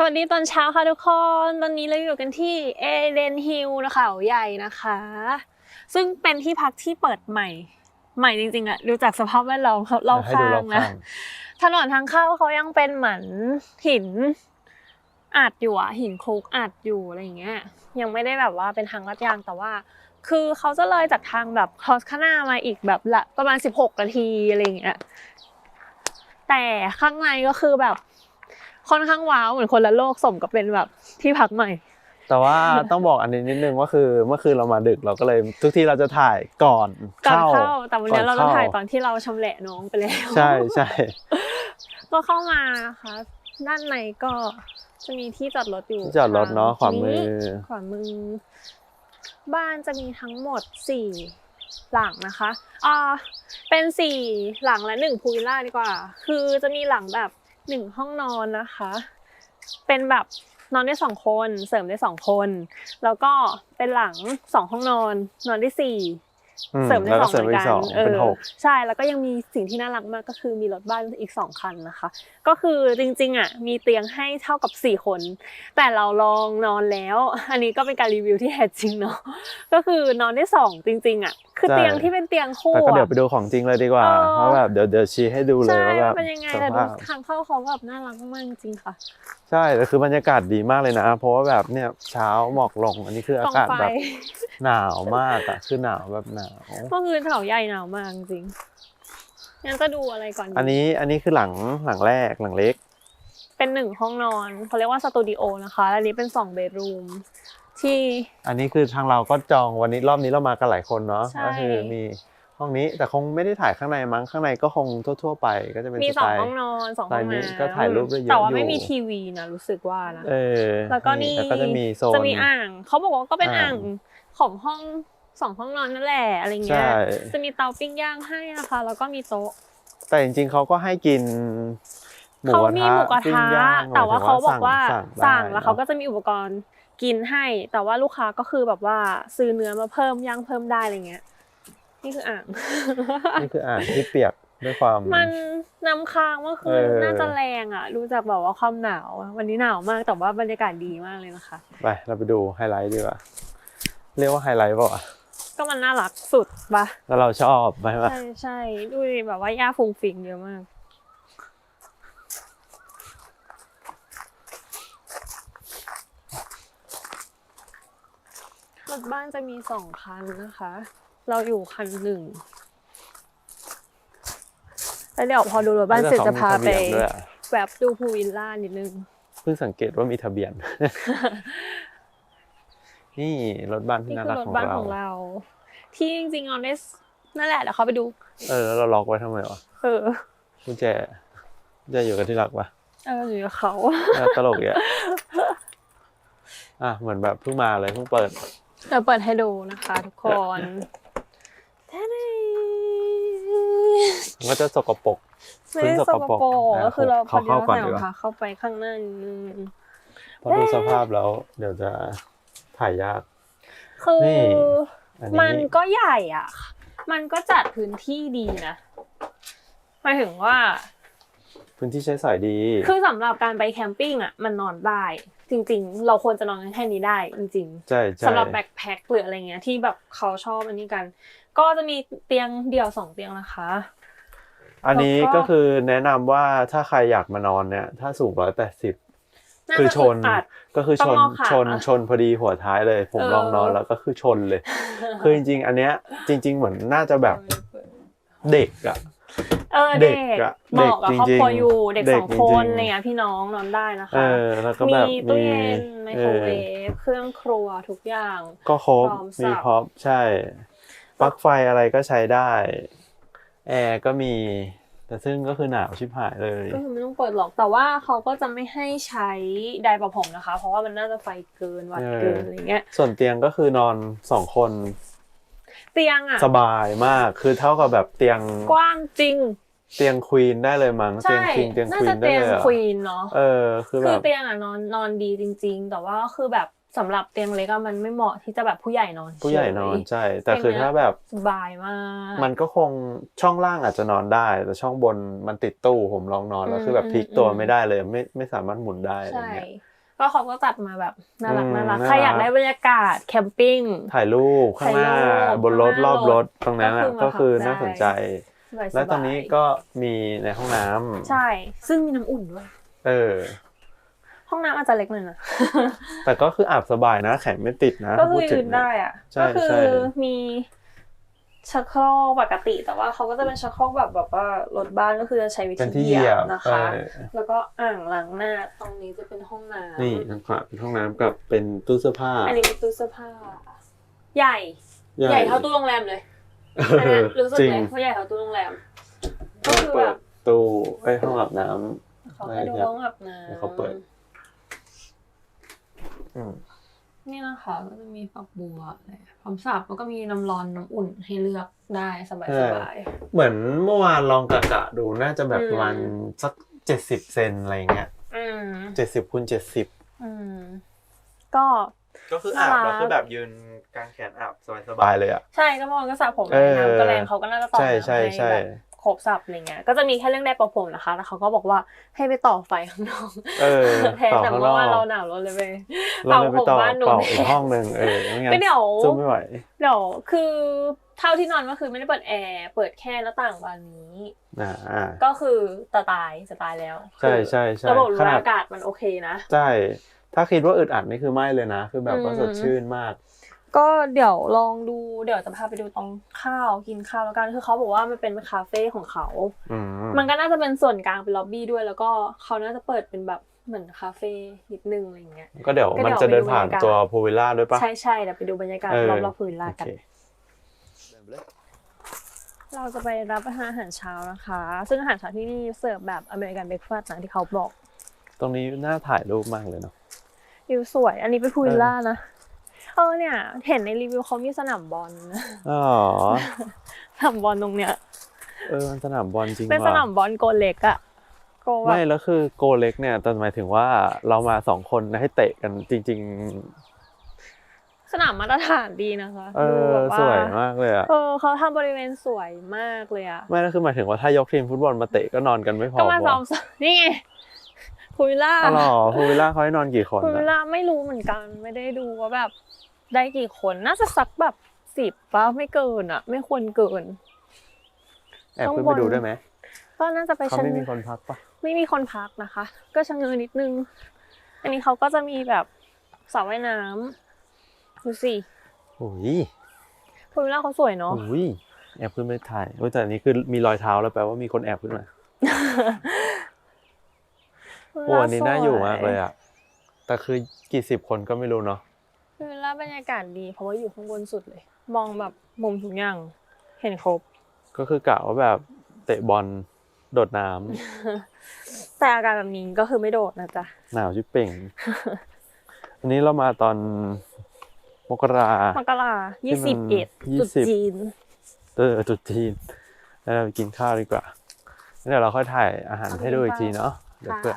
สวัสดีตอนเช้าค่ะทุกคน ตอนนี้เราอยู่กันที่เอเดนฮิลนะคะเขาใหญ่นะคะ ซึ่งเป็นที่พักที่เปิดใหม่ ใหม่จริงๆอะดูจากสภาพแวดล้อมเขารอบให้ดูข้างรอบนะข้างถนนทางเข้าเขายังเป็นเหมือนหินอัดอยู่อะหินคลุกอัดอยู่อะไรอย่างเงี้ย ยังไม่ได้แบบว่าเป็นทางลาดยางแต่ว่า คือเขาจะเลยจากทางแบบคอสคานามาอีกแบบละประมาณ 16นาทีอะไรอย่างเงี้ยแต่ข้างในก็คือแบบ ค่อนข้างว้าวเหมือนคนละโลกสมกับเป็นแบบที่พักใหม่ แต่ว่าต้องบอกอันนี้นิดนึงว่าคือเมื่อคืนเรามาดึกเราก็เลยทุกที่เราจะถ่ายก่อนก่อนเข้าเข้าแต่วันนี้ก่เราอนจะเข้าถ่ายตอนที่เราชำแหละน้องไปแล้วใช่ใช่ก็เข้ามานะคะด้านในก็จะมีที่จอดรถอยู่ที่จอดรถเนาะขวามือขวามือ บ้านจะมีทั้งหมดสี่หลังนะคะอ่าเป็นสี่หลังและหนึ่งพูลวิลล่าดีกว่า คือจะมีหลังแบบ หนึ่งห้องนอนนะคะ เป็นแบบนอนได้สองคน เสริมได้สองคน แล้วก็เป็นหลังสองห้องนอน นอนได้สี่ เสริมได้แล้วสก็องเสริมเหมือนอีกกัสนองเอเป็นอหกใช่แล้วก็ยังมีสิ่งที่น่ารักมากก็คือมีรถบ้านอีกสองคันนะคะ ก็คือจริงๆอะมีเตียงให้เท่ากับสี่คน แต่เราลองนอนแล้ว อันนี้ก็เป็นการรีวิวที่แท้จริงเนาะก็คือนอนได้สองจริง ๆอะคือใช่เตียงที่เป็นเตียงคู่แต่ก็เดี๋ยวอะไปดูของจริงเลยดีกว่าเออเพราะแบบเดี๋ยวเดี๋ยวชี้ให้ดูเลยใช่ว่าแบบเป็นยังไงสแต่ดูภาพทางเข้าเขาแบบน่ารักมากจริงๆค่ะ ใช่แต่คือบรรยากาศดีมากเลยนะ เพราะว่าแบบเนี่ยเช้าหมอกลงอันนี้คืออากองกาศไฟแบบหนาวมากอะคือหนาวแบบหนาวเมื่อคืนเขาใหญ่หนาวมากจริงงั้นจะดูอะไรก่อนดีอันนี้อันนี้คือหลังหลังแรกหลังเล็ก เป็นหนึ่งห้องนอนเขาเรียกว่าสตูดิโอนะคะและอันนี้เป็นสองเบดรูมที่อันนี้คือทางเราก็จองวันนี้รอบนี้เรามากันหลายคนเนาะใช่ก็คือมีห้องนี้แต่คงไม่ได้ถ่ายข้างในมั้งข้างในก็คงทั่ว ๆ ไปก็จะเป็นมีสสอไตงล์ห้องนอนสองสไตห้องล์นี้น้ำก็ถ่ายรูปได้เยอะแต่ว่าไม่อยู่มีทีวีนะรู้สึกว่านะเออแล้วก็นี่แล้วก็จะมีโซนจะมีอ่างเขาบอกว่าก็เป็นอ่าอ่างงของห้อง สองห้องนอนนั่นแหละอะไรเงี้ยใช่ จะมีเตาปิ้งย่างให้นะคะ แล้วก็มีโต๊ะ แต่จริงๆเขาก็ให้กินหมูเขากระมีทะหมูกระปิ้งทะย่างแต่ว่าเขาบอกว่าสั่งสั่งแล้วเขาก็จะมีอุปกรณ์กินให้ แต่ว่าลูกค้าก็คือแบบว่าซื้อเนื้อมาเพิ่มย่างเพิ่มได้อะไรเงี้ยนี่คืออ่าง นี่คืออ่างที่เปียกด้วยความ มันน้ำค้างเมื่อคืนเออ น่าจะแรงอะดูจากแบบว่าความหนาวอะวันนี้หนาวมากแต่ว่าบรรยากาศดีมากเลยนะคะ ไปเราไปดูไฮไลท์ดีกว่าเรียกว่าไฮไลท์เปล่าวะ ก็มันน่ารักสุดปะแล้วเราชอบไหมวะใช่ใช่ดูดิแบบว่าหญ้าฟุ้งฟิงเยอะมาก รถบ้านจะมีสองคันนะคะ เราอยู่คันหนึ่งแล้วเดี๋ยวพอดูรถบ้านเสร็จจะพาไปแล้วเขามีทะเบียนด้วยอะแวบดูพูลวิลล่านิดนึง เพิ่งสังเกตว่ามีทะเบียน นี่รถบ้านที่นี่น่าคือรักรถของบ้านเราของเรา ที่จริงๆออนเดสนั่นแหละเดี๋ยวเขาไปดู เออแล้วเราล็อกไว้ทำไมวะเออ กุญแจกุญแจะอยู่กับที่รักปะเอออยู่กับเขา น่าตลกอะอะเหมือนแบบเพิ่งมาเลยเพิ่งเปิดเดี๋ยวเปิดให้ดูนะคะทุกคนแท้นี่มันก็จะสกปรก ไม่ได้สกปรกอะก็คือเราพอเข้าดีเข้าเราก่อนใส่รดีองกว่าเท้าเข้าไปข้างหน้านิดนึงพอดูสภาพแล้ว เดี๋ยวจะ ถ่ายยาก คือนี่อันนี้มันก็ใหญ่อะ มันก็จัดพื้นที่ดีนะหมายถึงว่า พื้นที่ใช้สอยดี คือสำหรับการไปแคมปิ้งอะ มันนอนได้ จริง ๆ เราควรจะนอนกันแค่นี้ได้จริงๆใช่ใช่สำหรับแบ็คแพ็คหรืออะไรเงี้ยที่แบบเขาชอบอันนี้กัน ก็จะมีเตียงเดี่ยวสองเตียงนะคะ อันนี้แล้วก็ก็คือแนะนำว่าถ้าใครอยากมานอนเนี่ย ถ้าสูงร้อยแปดสิบน่า คือจะชนดอัดก็คือต้ชองนงอขาชนชนพอดีหัวท้ายเลย ผมเออลองนอนแล้วก็คือชนเลย คือจริง ๆ อันเนี้ยจริง ๆ เหมือนน่าจะแบบเด็กอะเออเด็เด็กกอะเหมาะกับเด็กครอบครัวจริงๆอยู่เด็กเด็สกองคนจริงๆอะไรเงี้ยพี่น้องนอนได้นะคะเออแล้วก็มีแบบตู้มีเย็นไมโครเวออฟเครื่องครัวทุกอย่าง ก็ครบพร้อมสับมีพร็อพใช่ปลั๊กไฟอะไรก็ใช้ได้แอร์ก็มี แต่ซึ่งก็คือหนาวชิบหายเลย ก็คือไม่ต้องเปิดหรอกแต่ว่าเขาก็จะไม่ให้ใช้ไดร์ประผมนะคะ เพราะว่ามันน่าจะไฟเกินวัดเกินเออออะไรเงี้ย ส่วนเตียงก็คือนอนสองคน เตียงอะสบายมากคือเท่ากับแบบเตียงกว้างจริง เตียงควีนได้เลยมั้งเตียงใช่คิงเตียงน่าควีจะนได้เตียงเลยอะควีนเนาะเออคือแบคือบเตียงอะนอนนอนดีจริง ๆ แต่ว่าก็คือแบบ สำหรับเตียงเล็กอะมันไม่เหมาะที่จะแบบผู้ใหญ่นอนผู้ใหญ่นอนเฉยใช่ แต่คือถ้าแบบสบายมาก มันก็คงช่องล่างอาจจะนอนได้ แต่ช่องบนมันติดตู้ผมลองนอนแล้วคือแบบพลิกตัวไม่ได้เลยไม่ไม่สามารถหมุนได้อะไรใช่เงี้ยก็เขาก็จัดมาแบบน่ารักอืมน่ารักน่ารักใครอยากได้บรรยากาศแคมปิ้งถ่ายรูปข้างหน้าถ่ายรูปบนรถข้างหรน้าอบรถตรงนั้นอะก็ก็คืคืออมาพักน่าสนใจสบายๆแล้วตรงนี้ก็มีในห้องน้ำใช่ ซึ่งมีน้ำอุ่นด้วยเออ ห้องน้ำอาจจะเล็กหน่อยนะแต่ก็คืออาบสบายนะ แขนไม่ติดนะก็ถ้าคืพูอดถึยืงนนะได้อะใช่ก็คืใช่อมีชักโครกปกติ แต่ว่าเขาก็จะเป็นชักโครกแบบแบบว่ารถบ้านก็คือจะใช้วิเป็นธีที่เหยีเหยียยบบนะคะเออแล้วก็อ่างล้างหน้าตรงนี้จะเป็นห้องน้ำนี่นะครับเป็นห้องน้ำกับเป็นตู้เสื้อผ้า อันนี้เป็นตู้เสื้อผ้า ใหญ่ ใหญ่เท่าตู้โรงแรมเลยอันเนี้ยรู้สึกจริงเลยว่าใหญ่เท่าตู้โรงแรมก็ก็คือเปิแบดบตู้ไอ้ยห้องอาบน้ำเขาให้ดูห้องอาบน้ให้เขาเปิดอืมำ นี่นะคะก็จะมีฝักบัวอะไรพร้อมสับแล้วก็มีน้ำร้อนน้ำอุ่นให้เลือกได้สบายสบายเหมือนเมื่อวานลองกะกะดูน่าจะแบบอืมประมาณสักเจ็ดสิบเซนอะไรเงี้ยอืมเจ็ดสิบคูณเจ็ดสิบอืมก็ก็คืออาบน่ารักแล้วคือแบบยืนกางแขนอาบสบายๆเลยอะใช่ก็เมื่อวานก็สระผมเออน้ำก็แรงเขาก็น่าจะต่อใช่น้ำใช่ให้ใช่แบบ ครบสับอะไรเงี้ย ก็จะมีแค่เรื่องได้ประผมนะคะ แล้วเขาก็บอกว่าให้ไปต่อไฟข้างนอกเออแทนต่อแต่ข้างนเมื่ออกวานเราหนาวเราเลยไปเราเลยไปต่อเป่าผมบ้านหนูเป่าอีกห้องหนึ่งเออไม่งั้นก็เดี๋ยวสู้ไม่ไหวเดี๋ยวคือเท่าที่นอนก็คือไม่ได้เปิดแอร์เปิดแค่หน้าต่างบานนี้อ่าอ่าก็คือจะตายจะตายแล้ว ใช่ใช่ใช่ระบบขนาดอากาศมันโอเคนะใช่ถ้าคิดว่าอึดอัดนี่คือไม่เลยนะ คือแบบว่าอืมสดชื่นมาก ก็เดี๋ยวลองดูเดี๋ยวจะพาไปดูตรงข้าวกินข้าวแล้วกันคือเขาบอกว่ามันเป็นคาเฟ่ของเขา อืมมันก็น่าจะเป็นส่วนกลางเป็นล็อบบี้ด้วย แล้วก็เขาน่าจะเปิดเป็นแบบเหมือนคาเฟ่นิดนึงอะไรอย่างเงี้ย ก็เดี๋ยวก็เดี๋ยวมันจะเดินผ่านไปดูบรรยากาศตัวพูวิลล่าด้วยปะใช่ใช่เดี๋ยวไปดูบรรยากาศเออรอบๆพื้นลาโอกันเคเราจะไปรับประทานอาหารเช้านะคะ ซึ่งอาหารเช้าที่นี่เสิร์ฟแบบอเมริกันเบรคฟาสต์นะที่เขาบอก ตรงนี้น่าถ่ายรูปมากเลยเนาะวิวสวย อันนี้เป็นพูลวิลล่านะเออเนี่ย เห็นในรีวิวเขามีสนามบอลนะอ๋อสนามบอลตรงเนี้ย เออมันสนามบอลจริงเป็นสว่ะนามบอลโกเล็กอะโกแบไม่บแล้วคือโกเล็กเนี่ยแต่หมายถึงว่าเรามาสองคนให้เตะกันจริงสนามมาตรฐานดีนะคะๆเอดูอแบบว่าสวยมากเลยอะเออเขาทำบริเวณสวยมากเลยอะไม่แล้วคือหมายถึงว่าถ้ายกทีมฟุตบอลมาเตะก็นอนกันไม่พอก็มาซ้อมวะนี่ไงพูลวิลล่าอ๋อเหรอพูวิลล่าเขาให้นอนกี่คนพูลวิลอะล่าไม่รู้เหมือนกันไม่ได้ดูว่าแบบ ได้กี่คนน่าจะสักแบบสิบป่ะไม่เกินอะไม่ควรเกินแอบขึ้นไปดูได้ไหมก็น่าจะไปเขาชั้นไม่มีคนพักปะไม่มีคนพักนะคะ ก็ชะเง้อนิดนึง อันนี้เขาก็จะมีแบบสระว่ายน้ำดูสิโอ้ยพูลวิลล่าเขาสวยเนาะโอ้ยแอบขึ้นไปถ่ายโอ้ยแต่อันนี้คือมีรอยเท้าแล้วแปลว่ามีคนแอบขึ้นมาพูลโอ้วิลล่อันนี้น่าอยู่มากเลยอะแต่คือกี่สิบคนก็ไม่รู้เนาะ พูลวิลล่าบรรยากาศดี เพราะว่าอยู่ข้างบนสุดเลย มองแบบมุมทุกอย่างเห็นครบ ก็คือกะว่าแบบเตะบอลโดดน้ำแต่อากาศแบบนี้ก็คือไม่โดดนะจ๊ะ หนาวชิบเป่ง อันนี้เรามาตอนมกรา มกราที่ยี่มัสิบนเอ็ดยี่จุดสิบจีน เออจุดจีนแล้วเราไปกินข้าวดีกว่าแล้วเดี๋ยวเราค่อยถ่ายอาหารให้ดูอีกทีเนาะเดี๋ยวเผื่อ